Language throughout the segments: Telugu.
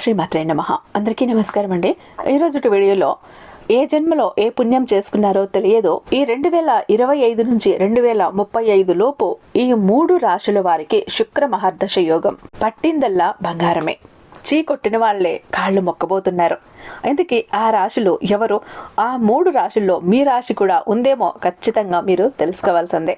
శ్రీమాత్రే నమ. అందరికీ నమస్కారం అండి. ఈరోజు వీడియోలో ఏ జన్మలో ఏ పుణ్యం చేసుకున్నారో తెలియదో. ఈ రెండు వేల ఇరవై ఐదు నుంచి రెండు వేల ముప్పై ఐదు లోపు ఈ మూడు రాశుల వారికి శుక్ర మహర్దశ యోగం పట్టిందల్లా బంగారమే. చీ కొట్టిన వాళ్ళే కాళ్ళు మొక్కబోతున్నారు. అందుకే ఆ రాశులు ఎవరు? ఆ మూడు రాశుల్లో మీ రాశి కూడా ఉందేమో ఖచ్చితంగా మీరు తెలుసుకోవాల్సిందే.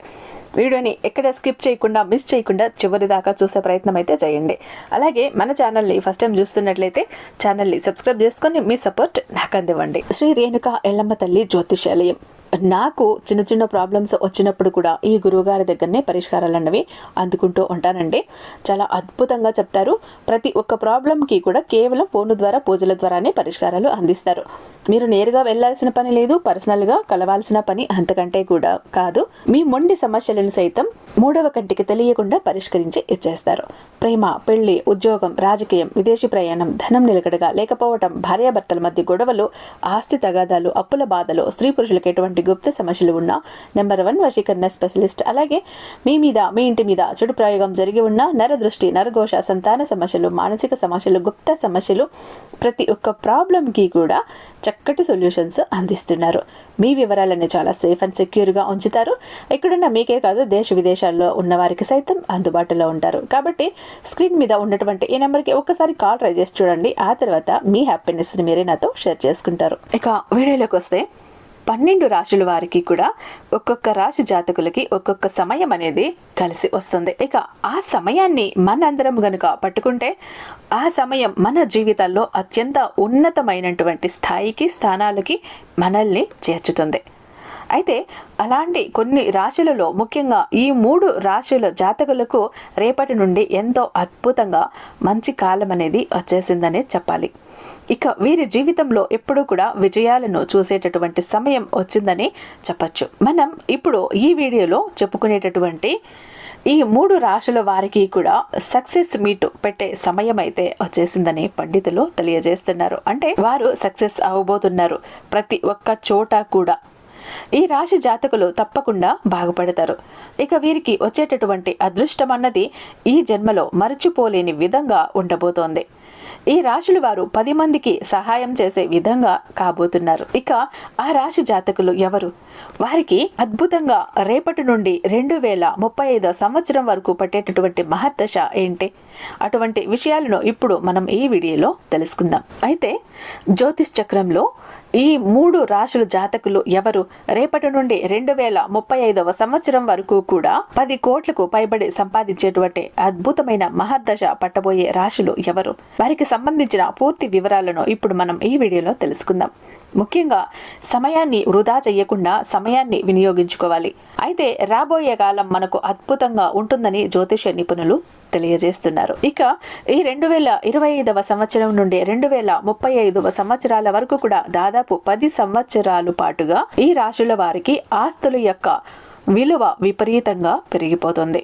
వీడియోని ఎక్కడ స్కిప్ చేయకుండా మిస్ చేయకుండా చివరి దాకా చూసే ప్రయత్నం అయితే చేయండి. అలాగే మన ఛానల్ని ఫస్ట్ టైం చూస్తున్నట్లయితే ఛానల్ని సబ్స్క్రైబ్ చేసుకొని మీ సపోర్ట్ నాకు అందివ్వండి. శ్రీ రేణుక ఎల్లమ్మ తల్లి జ్యోతిషాలయం. నాకు చిన్న చిన్న ప్రాబ్లమ్స్ వచ్చినప్పుడు కూడా ఈ గురువుగారి దగ్గరనే పరిష్కారాలు అన్నవి అందుకుంటూ ఉంటానండి. చాలా అద్భుతంగా చెప్తారు. ప్రతి ఒక్క ప్రాబ్లంకి కూడా కేవలం ఫోన్ ద్వారా పూజల ద్వారానే పరిష్కారాలు అందిస్తారు. మీరు నేరుగా వెళ్ళాల్సిన పని లేదు పర్సనల్గా కలవాల్సిన పని అంతకంటే కూడా కాదు. మీ మొండి సమస్యలను సైతం మూడవ కంటికి తెలియకుండా పరిష్కరించి ఇచ్చేస్తారు. ప్రేమ పెళ్ళి ఉద్యోగం రాజకీయం విదేశీ ప్రయాణం ధనం నిలకడగా లేకపోవటం భార్యాభర్తల మధ్య గొడవలు ఆస్తి తగాదాలు అప్పుల బాధలు స్త్రీ పురుషులకు ఎటువంటి గుప్త సమస్యలు ఉన్న. నెంబర్ వన్ వశీకరణ స్పెషలిస్ట్ అలాగే మీ మీద మీ ఇంటి మీద చెడు ప్రయోగం జరిగి ఉన్న నరదృష్టి నరఘోష సంతాన సమస్యలు మానసిక సమస్యలు గుప్త సమస్యలు ప్రతి ఒక్క ప్రాబ్లంకి కూడా చక్కటి సొల్యూషన్స్ అందిస్తున్నారు. మీ వివరాలను చాలా సేఫ్ అండ్ సెక్యూర్గా ఉంచుతారు. ఎక్కడున్న మీకే కాదు దేశ విదేశాల్లో ఉన్న వారికి సైతం అందుబాటులో ఉంటారు. కాబట్టి స్క్రీన్ మీద ఉన్నటువంటి ఈ నెంబర్కి ఒక్కసారి కాల్ ట్రై చేసి చూడండి. ఆ తర్వాత మీ హ్యాపీనెస్ని మీరే నాతో షేర్ చేసుకుంటారు. ఇక వీడియోలోకి వస్తే పన్నెండు రాశుల వారికి కూడా ఒక్కొక్క రాశి జాతకులకి ఒక్కొక్క సమయం అనేది కలిసి వస్తుంది. ఇక ఆ సమయాన్ని మనందరం గనుక పట్టుకుంటే ఆ సమయం మన జీవితాల్లో అత్యంత ఉన్నతమైనటువంటి స్థాయికి స్థానాలకి మనల్ని చేర్చుతుంది. అయితే అలాంటి కొన్ని రాశులలో ముఖ్యంగా ఈ మూడు రాశుల జాతకులకు రేపటి నుండి ఎంతో అద్భుతంగా మంచి కాలం అనేది వచ్చేసిందనే చెప్పాలి. ఇక వీరి జీవితంలో ఎప్పుడూ కూడా విజయాలను చూసేటటువంటి సమయం వచ్చిందని చెప్పచ్చు. మనం ఇప్పుడు ఈ వీడియోలో చెప్పుకునేటటువంటి ఈ మూడు రాశుల వారికి కూడా సక్సెస్ మీట్ పెట్టే సమయం అయితే వచ్చేసిందని పండితులు తెలియజేస్తున్నారు. అంటే వారు సక్సెస్ అవ్వబోతున్నారు ప్రతి ఒక్క చోట కూడా ఈ రాశి జాతకులు తప్పకుండా బాగుపడతారు. ఇక వీరికి వచ్చేటటువంటి అదృష్టం అన్నది ఈ జన్మలో మరచిపోలేని విధంగా ఉండబోతోంది. ఈ రాశుల వారు పది మందికి సహాయం చేసే విధంగా కాబోతున్నారు. ఇక ఆ రాశి జాతకులు ఎవరు? వారికి అద్భుతంగా రేపటి నుండి రెండు వేల ముప్పై ఐదో సంవత్సరం వరకు పట్టేటటువంటి మహర్దశ ఏంటి? అటువంటి విషయాలను ఇప్పుడు మనం ఈ వీడియోలో తెలుసుకుందాం. అయితే జ్యోతిష్ చక్రంలో ఈ మూడు రాశుల జాతకులు ఎవరు? రేపటి నుండి రెండు వేల ముప్పై ఐదవ సంవత్సరం వరకు కూడా పది కోట్లకు పైబడి సంపాదించేటువంటి అద్భుతమైన మహర్దశ పట్టబోయే రాశులు ఎవరు? వారికి సంబంధించిన పూర్తి వివరాలను ఇప్పుడు మనం ఈ వీడియోలో తెలుసుకుందాం. ముఖ్యంగా సమయాన్ని వృధా చేయకుండా సమయాన్ని వినియోగించుకోవాలి. అయితే రాబోయే కాలం మనకు అద్భుతంగా ఉంటుందని జ్యోతిష నిపుణులు తెలియజేస్తున్నారు. ఇక ఈ రెండు వేల ఇరవై ఐదవ సంవత్సరం నుండి రెండు వేల ముప్పై ఐదవ సంవత్సరాల వరకు కూడా దాదాపు పది సంవత్సరాలు పాటుగా ఈ రాశుల వారికి ఆస్తుల యొక్క విలువ విపరీతంగా పెరిగిపోతుంది.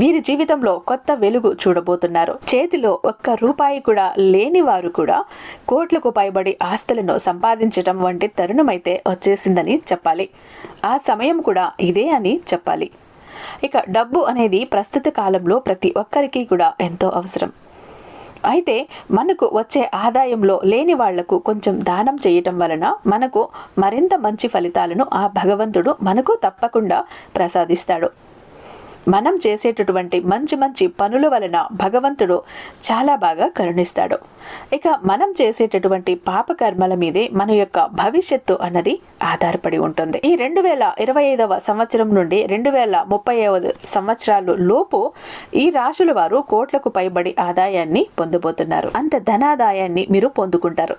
వీరి జీవితంలో కొత్త వెలుగు చూడబోతున్నారు. చేతిలో ఒక్క రూపాయి కూడా లేని వారు కూడా కోట్లకు పైబడి ఆస్తులను సంపాదించడం వంటి తరుణమైతే వచ్చేసిందని చెప్పాలి. ఆ సమయం కూడా ఇదే అని చెప్పాలి. ఇక డబ్బు అనేది ప్రస్తుత కాలంలో ప్రతి ఒక్కరికి కూడా ఎంతో అవసరం. అయితే మనకు వచ్చే ఆదాయంలో లేని వాళ్ళకు కొంచెం దానం చేయటం వలన మనకు మరింత మంచి ఫలితాలను ఆ భగవంతుడు మనకు తప్పకుండా ప్రసాదిస్తాడు. మనం చేసేటటువంటి మంచి మంచి పనుల వలన భగవంతుడు చాలా బాగా కరుణిస్తాడు. ఇక మనం చేసేటటువంటి పాపకర్మల మీదే మన యొక్క భవిష్యత్తు అన్నది ఆధారపడి ఉంటుంది. ఈ రెండు వేల ఇరవై ఐదవ సంవత్సరం నుండి రెండు వేల ముప్పై సంవత్సరాలు లోపు ఈ రాశుల వారు కోట్లకు పైబడి ఆదాయాన్ని పొందబోతున్నారు. అంత ధనాదాయాన్ని మీరు పొందుకుంటారు.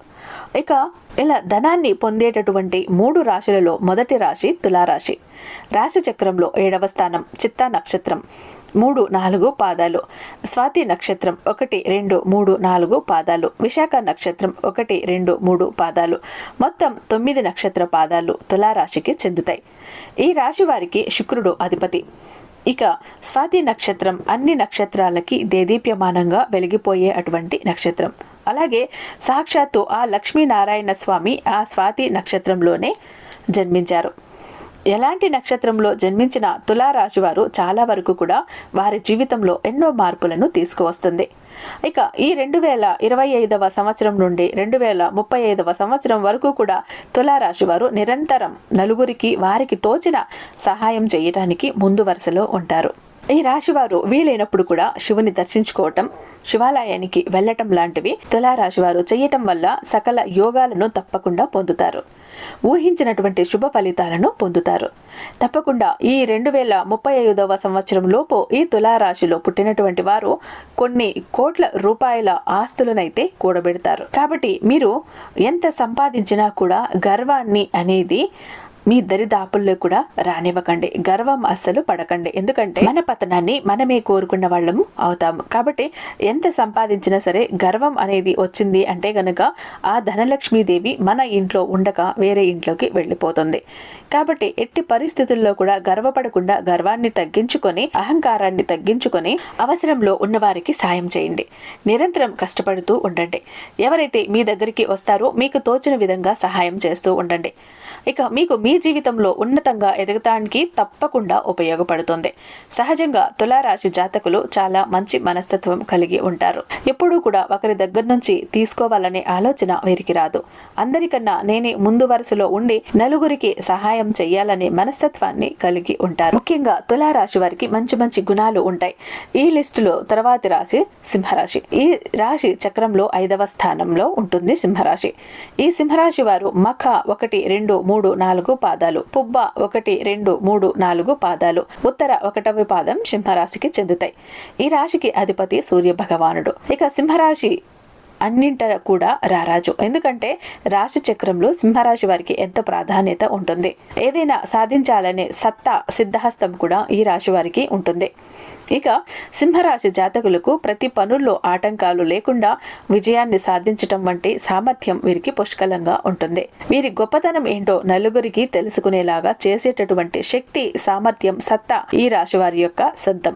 ఇక ఇలా ధనాన్ని పొందేటటువంటి మూడు రాశులలో మొదటి రాశి తులారాశి. రాశి చక్రంలో ఏడవ స్థానం చిత్తా నక్షత్రం. మూడు నాలుగు పాదాలు. స్వాతి నక్షత్రం ఒకటి రెండు మూడు నాలుగు పాదాలు. విశాఖ నక్షత్రం ఒకటి రెండు మూడు పాదాలు. మొత్తం తొమ్మిది నక్షత్ర పాదాలు తులారాశికి చెందుతాయి. ఈ రాశి వారికి శుక్రుడు అధిపతి. ఇక స్వాతి నక్షత్రం అన్ని నక్షత్రాలకి దేదీప్యమానంగా వెలిగిపోయే అటువంటి నక్షత్రం. అలాగే సాక్షాత్తు ఆ లక్ష్మీనారాయణ స్వామి ఆ స్వాతి నక్షత్రంలోనే జన్మించారు. ఎలాంటి నక్షత్రంలో జన్మించిన తులారాశి వారు చాలా వరకు కూడా వారి జీవితంలో ఎన్నో మార్పులను తీసుకువస్తుంది. ఇక ఈ రెండు వేల ఇరవై ఐదవ సంవత్సరం నుండి రెండు వేల ముప్పై ఐదవ సంవత్సరం వరకు కూడా తులారాశి వారు నిరంతరం నలుగురికి వారికి తోచిన సహాయం చేయడానికి ముందు వరుసలో ఉంటారు. ఈ రాశివారు వీలైనప్పుడు కూడా శివుని దర్శించుకోవటం శివాలయానికి వెళ్ళటం లాంటివి తులారాశివారు చేయటం వల్ల సకల యోగాలను తప్పకుండా పొందుతారు. ఊహించినటువంటి శుభ ఫలితాలను పొందుతారు. తప్పకుండా ఈ రెండు వేల ముప్పై ఐదవ సంవత్సరం లోపు ఈ తులారాశిలో పుట్టినటువంటి వారు కొన్ని కోట్ల రూపాయల ఆస్తులనైతే కూడబెడతారు. కాబట్టి మీరు ఎంత సంపాదించినా కూడా గర్వాన్ని అనేది మీ దరిదాపుల్లో కూడా రానివ్వకండి. గర్వం అస్సలు పడకండి. ఎందుకంటే మన పతనాన్ని మనమే కోరుకున్న వాళ్ళము అవుతాము. కాబట్టి ఎంత సంపాదించినా సరే గర్వం అనేది వచ్చింది అంటే గనక ఆ ధనలక్ష్మీదేవి మన ఇంట్లో ఉండక వేరే ఇంట్లోకి వెళ్ళిపోతుంది. కాబట్టి ఎట్టి పరిస్థితుల్లో కూడా గర్వపడకుండా గర్వాన్ని తగ్గించుకొని అహంకారాన్ని తగ్గించుకొని అవసరంలో ఉన్నవారికి సాయం చేయండి. నిరంతరం కష్టపడుతూ ఉండండి. ఎవరైతే మీ దగ్గరికి వస్తారో మీకు తోచిన విధంగా సహాయం చేస్తూ ఉండండి. ఇక మీకు మీ జీవితంలో ఉన్నతంగా ఎదగటానికి తప్పకుండా ఉపయోగపడుతుంది. సహజంగా తులారాశి జాతకులు చాలా మంచి మనస్తత్వం కలిగి ఉంటారు. ఎప్పుడూ కూడా ఒకరి దగ్గర నుంచి తీసుకోవాలనే ఆలోచన వీరికి రాదు. అందరికన్నా నేనే ముందు వరుసలో ఉండి నలుగురికి సహాయం చేయాలనే మనస్తత్వాన్ని కలిగి ఉంటారు. ముఖ్యంగా తులారాశి వారికి మంచి మంచి గుణాలు ఉంటాయి. ఈ లిస్టులో తర్వాతి రాశి సింహరాశి. ఈ రాశి చక్రంలో ఐదవ స్థానంలో ఉంటుంది సింహరాశి. ఈ సింహరాశి వారు మఖ ఒకటి రెండు మూడు మూడు నాలుగు పాదాలు. పుబ్బ ఒకటి రెండు మూడు నాలుగు పాదాలు. ఉత్తర ఒకటవ పాదం సింహరాశికి చెందుతాయి. ఈ రాశికి అధిపతి సూర్య భగవానుడు ఇక సింహరాశి అన్నింట కూడా రారాజు. ఎందుకంటే రాశి చక్రంలో సింహరాశి వారికి ఎంత ప్రాధాన్యత ఉంటుంది? ఏదైనా సాధించాలనే సత్తా సిద్ధహస్తం కూడా ఈ రాశి వారికి ఉంటుంది. ఇక సింహరాశి జాతకులకు ప్రతి పనుల్లో ఆటంకాలు లేకుండా విజయాన్ని సాధించటం వంటి సామర్థ్యం వీరికి పుష్కలంగా ఉంటుంది. వీరి గొప్పతనం ఏంటో నలుగురికి తెలుసుకునేలాగా చేసేటటువంటి శక్తి సామర్థ్యం సత్తా ఈ రాశి వారి యొక్క సొంతం.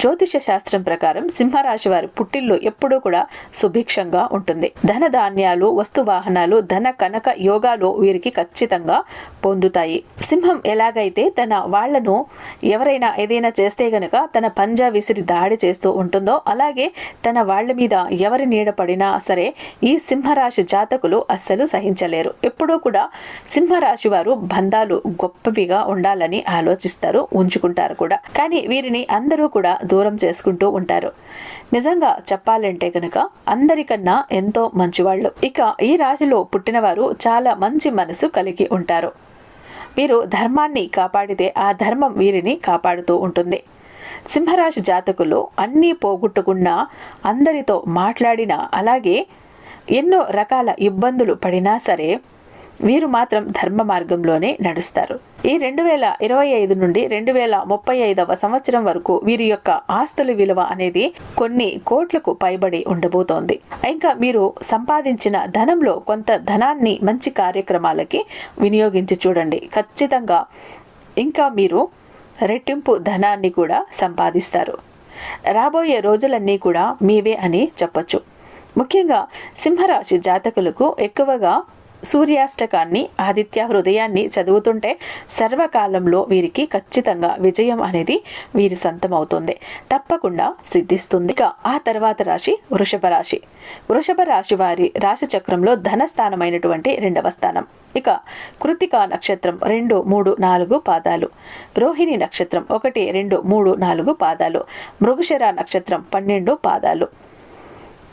జ్యోతిష శాస్త్రం ప్రకారం సింహరాశి వారి పుట్టిల్లు ఎప్పుడూ కూడా సుభిక్షంగా ఉంటుంది. ధన ధాన్యాలు వస్తు వాహనాలు ధన కనక యోగాలు వీరికి ఖచ్చితంగా పొందుతాయి. సింహం ఎలాగైతే తన వాళ్ళను ఎవరైనా ఏదైనా చేస్తే గనక తన పంజా విసిరి దాడి చేస్తూ ఉంటుందో అలాగే తన వాళ్ళ మీద ఎవరి నీడ పడినా సరే ఈ సింహరాశి జాతకులు అస్సలు సహించలేరు. ఎప్పుడూ కూడా సింహరాశి వారు బంధాలు గొప్పవిగా ఉండాలని ఆలోచిస్తారు ఉంచుకుంటారు కూడా. కానీ వీరిని అందరూ కూడా దూరం చేసుకుంటూ ఉంటారు. నిజంగా చెప్పాలంటే కనుక అందరికన్నా ఎంతో మంచివాళ్ళు. ఇక ఈ రాశిలో పుట్టినవారు చాలా మంచి మనసు కలిగి ఉంటారు. వీరు ధర్మాన్ని కాపాడితే ఆ ధర్మం వీరిని కాపాడుతూ ఉంటుంది. సింహరాశి జాతకులు అన్నీ పోగొట్టుకున్నా అందరితో మాట్లాడినా అలాగే ఎన్నో రకాల ఇబ్బందులు పడినా సరే వీరు మాత్రం ధర్మ మార్గంలోనే నడుస్తారు. ఈ రెండు వేల ఇరవై ఐదు నుండి రెండు వేల ముప్పై ఐదవ సంవత్సరం వరకు వీరి యొక్క ఆస్తుల విలువ అనేది కొన్ని కోట్లకు పైబడి ఉండబోతోంది. ఇంకా మీరు సంపాదించిన ధనంలో కొంత ధనాన్ని మంచి కార్యక్రమాలకి వినియోగించి చూడండి. ఖచ్చితంగా ఇంకా మీరు రెట్టింపు ధనాన్ని కూడా సంపాదిస్తారు. రాబోయే రోజులన్నీ కూడా మీవే అని చెప్పచ్చు. ముఖ్యంగా సింహరాశి జాతకులకు ఎక్కువగా సూర్యాష్టకాన్ని ఆదిత్య హృదయాన్ని చదువుతుంటే సర్వకాలంలో వీరికి ఖచ్చితంగా విజయం అనేది వీరి సొంతమవుతుంది. తప్పకుండా సిద్ధిస్తుంది. ఇక ఆ తర్వాత రాశి వృషభ రాశి. వృషభ రాశి వారి రాశి చక్రంలో ధనస్థానమైనటువంటి రెండవ స్థానం. ఇక కృతిక నక్షత్రం రెండు మూడు నాలుగు పాదాలు. రోహిణి నక్షత్రం ఒకటి రెండు మూడు నాలుగు పాదాలు. మృగశిర నక్షత్రం పన్నెండు పాదాలు.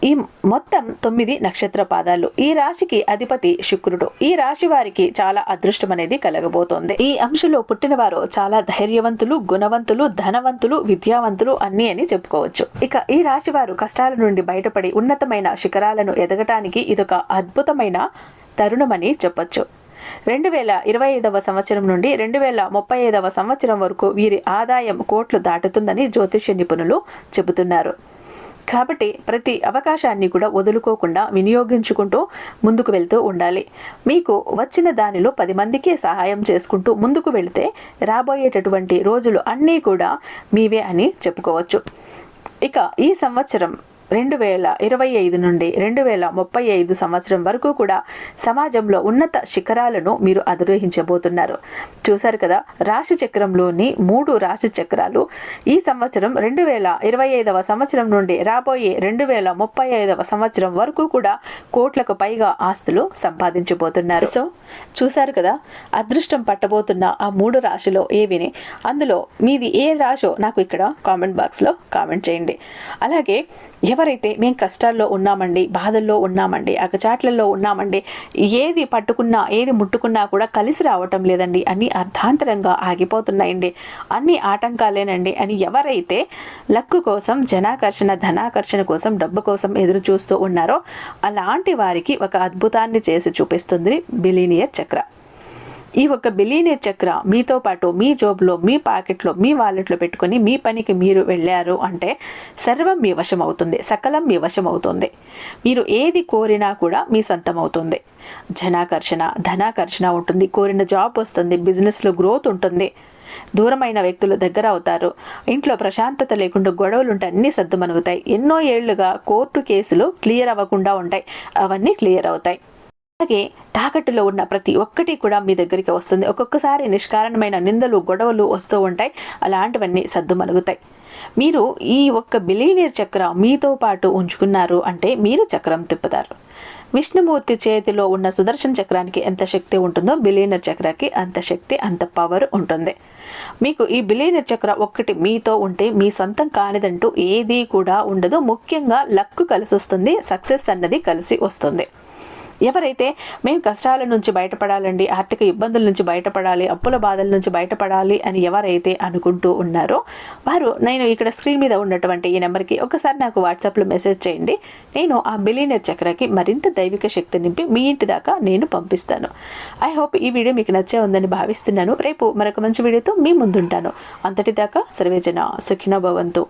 ఈ మొత్తం తొమ్మిది నక్షత్ర పాదాలు. ఈ రాశికి అధిపతి శుక్రుడు. ఈ రాశి వారికి చాలా అదృష్టం అనేది కలగబోతోంది. ఈ అంశంలో పుట్టినవారు చాలా ధైర్యవంతులు గుణవంతులు ధనవంతులు విద్యావంతులు అన్ని అని చెప్పుకోవచ్చు. ఇక ఈ రాశి వారు కష్టాల నుండి బయటపడి ఉన్నతమైన శిఖరాలను ఎదగటానికి ఇదొక అద్భుతమైన తరుణమని చెప్పొచ్చు. రెండు వేల ఇరవై ఐదవ సంవత్సరం నుండి రెండు వేల ముప్పై ఐదవ సంవత్సరం వరకు వీరి ఆదాయం కోట్లు దాటుతుందని జ్యోతిష్య నిపుణులు చెబుతున్నారు. కాబట్టి ప్రతి అవకాశాన్ని కూడా వదులుకోకుండా వినియోగించుకుంటూ ముందుకు వెళ్తూ ఉండాలి. మీకు వచ్చిన దానిలో పది మందికి సహాయం చేసుకుంటూ ముందుకు వెళితే రాబోయేటటువంటి రోజులు అన్నీ కూడా మీవే అని చెప్పుకోవచ్చు. ఇక ఈ సంవత్సరం రెండు వేల ఇరవై ఐదు నుండి రెండు వేల ముప్పై ఐదు సంవత్సరం వరకు కూడా సమాజంలో ఉన్నత శిఖరాలను మీరు అధిరోహించబోతున్నారు. చూశారు కదా రాశి చక్రంలోని మూడు రాశి చక్రాలు ఈ సంవత్సరం రెండు వేల ఇరవై ఐదవ సంవత్సరం నుండి రాబోయే రెండు వేల ముప్పై ఐదవ సంవత్సరం వరకు కూడా కోట్లకు పైగా ఆస్తులు సంపాదించబోతున్నారు. సో చూశారు కదా అదృష్టం పట్టబోతున్న ఆ మూడు రాశిలో ఏవిని? అందులో మీది ఏ రాశో నాకు ఇక్కడ కామెంట్ బాక్స్లో కామెంట్ చేయండి. అలాగే ఎవరైతే మేము కష్టాల్లో ఉన్నామండి బాధల్లో ఉన్నామండి అగచాట్లలో ఉన్నామండి ఏది పట్టుకున్నా ఏది ముట్టుకున్నా కూడా కలిసి రావటం లేదండి. అన్ని అర్ధాంతరంగా ఆగిపోతున్నాయండి. అన్ని ఆటంకాలేనండి. అని ఎవరైతే లక్కు కోసం జనాకర్షణ ధనాకర్షణ కోసం డబ్బు కోసం ఎదురు చూస్తూ ఉన్నారో అలాంటి వారికి ఒక అద్భుతాన్ని చేసి చూపిస్తుంది బిలీనియర్ చక్ర. ఈ ఒక బిలీనియర్ చక్ర మీతో పాటు మీ జోబ్లో మీ పాకెట్లో మీ వాలెట్లో పెట్టుకొని మీ పనికి మీరు వెళ్ళారు అంటే సర్వం మీ వశం అవుతుంది సకలం మీ వశం అవుతుంది మీరు ఏది కోరినా కూడా మీ సొంతం అవుతుంది జనాకర్షణ ధనాకర్షణ ఉంటుంది కోరిన జాబ్ వస్తుంది బిజినెస్లో గ్రోత్ ఉంటుంది. దూరమైన వ్యక్తులు దగ్గర అవుతారు. ఇంట్లో ప్రశాంతత లేకుండా గొడవలు ఉంటే అన్నీ సర్దుమనుగుతాయి ఎన్నో ఏళ్ళుగా కోర్టు కేసులు క్లియర్ అవ్వకుండా ఉంటాయి. అవన్నీ క్లియర్ అవుతాయి. అలాగే తాకట్టులో ఉన్న ప్రతి ఒక్కటి కూడా మీ దగ్గరికి వస్తుంది. ఒక్కొక్కసారి నిష్కారణమైన నిందలు గొడవలు వస్తూ ఉంటాయి. అలాంటివన్నీ సర్దుమలుగుతాయి మీరు ఈ ఒక్క బిలీనియర్ చక్రం మీతో పాటు ఉంచుకున్నారు అంటే మీరు చక్రం తిప్పుతారు. విష్ణుమూర్తి చేతిలో ఉన్న సుదర్శన చక్రానికి ఎంత శక్తి ఉంటుందో బిలీనర్ చక్రాకి అంత శక్తి అంత పవర్ ఉంటుంది. మీకు ఈ బిలీనర్ చక్ర ఒక్కటి మీతో ఉంటే మీ సొంతం కానిదంటూ ఏదీ కూడా ఉండదు. ముఖ్యంగా లక్ కలిసి వస్తుంది సక్సెస్ అన్నది కలిసి వస్తుంది. ఎవరైతే మేము కష్టాల నుంచి బయటపడాలండి ఆర్థిక ఇబ్బందుల నుంచి బయటపడాలి అప్పుల బాధల నుంచి బయటపడాలి అని ఎవరైతే అనుకుంటూ ఉన్నారో వారు నేను ఇక్కడ స్క్రీన్ మీద ఉన్నటువంటి ఈ నెంబర్కి ఒకసారి నాకు వాట్సాప్లో మెసేజ్ చేయండి. నేను ఆ బిలీనర్ చక్రకి మరింత దైవిక శక్తి నింపి మీ ఇంటి దాకా నేను పంపిస్తాను. ఐ హోప్ ఈ వీడియో మీకు నచ్చే ఉందని భావిస్తున్నాను. రేపు మరొక మంచి వీడియోతో మీ ముందుంటాను. అంతటిదాకా సర్వేజన సుఖినో భవంతు.